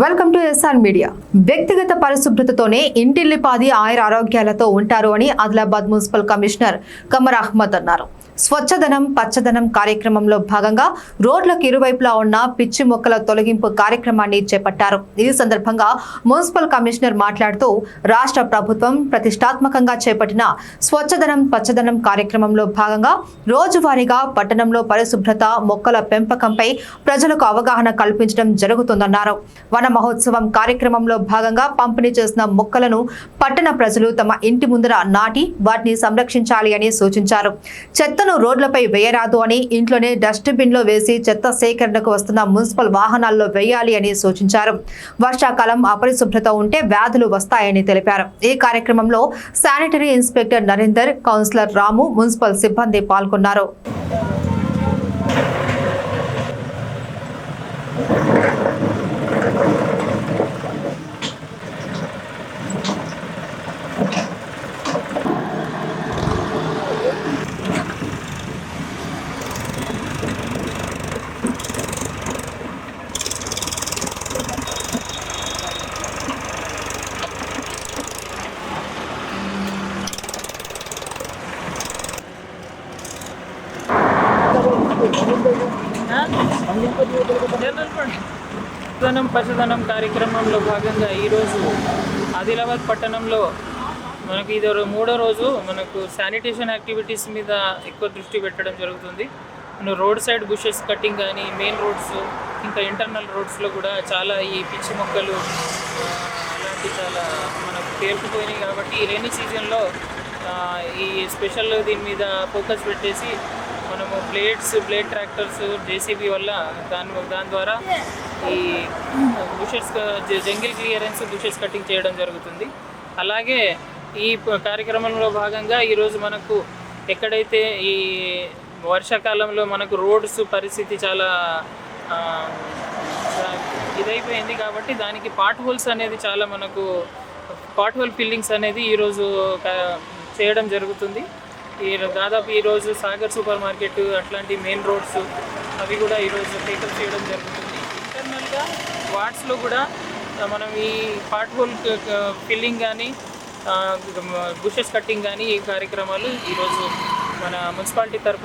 Welcome to SR media వ్యక్తిగత పరిశుభ్రతతోనే ఇంటిల్లిపాది ఆయుర ఆరోగ్యాలతో ఉంటారు అని ఆదిలాబాద్ మున్సిపల్ కమిషనర్ కమర్ అహ్మద్ అన్నారు. స్వచ్ఛదనం పచ్చదనం కార్యక్రమంలో భాగంగా రోడ్లకు ఇరువైపులా ఉన్న పిచ్చి మొక్కల తొలగింపు కార్యక్రమాన్ని చేపట్టారు. ఈ సందర్భంగా మున్సిపల్ కమిషనర్ మాట్లాడుతూ రాష్ట్ర ప్రభుత్వం ప్రతిష్టాత్మకంగా చేపట్టిన స్వచ్ఛదనం పచ్చదనం కార్యక్రమంలో భాగంగా రోజువారీగా పట్టణంలో పరిశుభ్రత మొక్కల పెంపకంపై ప్రజలకు అవగాహన కల్పించడం జరుగుతుందన్నారు. వన మహోత్సవం కార్యక్రమంలో భాగంగా పంపిణీ చేసిన మొక్కలను పట్టణ ప్రజలు తమ ఇంటి ముందర నాటి వాటిని సంరక్షించాలి అని సూచించారు. చెత్త చెత్తను రోడ్లపై వేయరాదు అని ఇంట్లోనే డస్ట్బిన్లో వేసి చెత్త సేకరణకు వస్తున్న మున్సిపల్ వాహనాల్లో వేయాలి అని సూచించారు. వర్షాకాలం అపరిశుభ్రత ఉంటే వ్యాధులు వస్తాయని తెలిపారు. ఈ కార్యక్రమంలో sanitary inspector Narender councillor Ramu municipal సిబ్బంది పాల్గొన్నారు. పచ్చదనం పశుధనం కార్యక్రమంలో భాగంగా ఈరోజు ఆదిలాబాద్ పట్టణంలో మనకి ఇది మూడో రోజు మనకు శానిటేషన్ యాక్టివిటీస్ మీద ఎక్కువ దృష్టి పెట్టడం జరుగుతుంది. మనం రోడ్ సైడ్ బుషెస్ కటింగ్ కానీ మెయిన్ రోడ్స్ ఇంకా ఇంటర్నల్ రోడ్స్లో కూడా చాలా ఈ పిచ్చి మొక్కలు అలాంటి చాలా మనకు పేరుకుపోయినాయి కాబట్టి ఈ రైనీ సీజన్లో ఈ స్పెషల్ దీని మీద ఫోకస్ పెట్టేసి మనము బ్లేడ్స్ బ్లేడ్ ట్రాక్టర్స్ జేసీబీ వల్ల దాని దాని ద్వారా ఈ bushes jungle clearance bushes cutting చేయడం జరుగుతుంది. అలాగే ఈ కార్యక్రమంలో భాగంగా ఈరోజు మనకు ఎక్కడైతే ఈ వర్షాకాలంలో మనకు రోడ్స్ పరిస్థితి చాలా ఇదైపోయింది కాబట్టి దానికి పాట్ హోల్స్ అనేది చాలా మనకు పాట్ హోల్ ఫిల్లింగ్స్ అనేది ఈరోజు చేయడం జరుగుతుంది. ఈ దాదాపు ఈరోజు సాగర్ సూపర్ మార్కెట్ అట్లాంటి మెయిన్ రోడ్స్ అవి కూడా ఈరోజు టేకప్ చేయడం జరుగుతుంది. ఇంటర్నల్గా వార్డ్స్లో కూడా మనం ఈ పార్ట్ హోల్ ఫిల్లింగ్ కానీ బుషెస్ కట్టింగ్ కానీ ఈ కార్యక్రమాలు ఈరోజు మన మున్సిపాలిటీ తరపు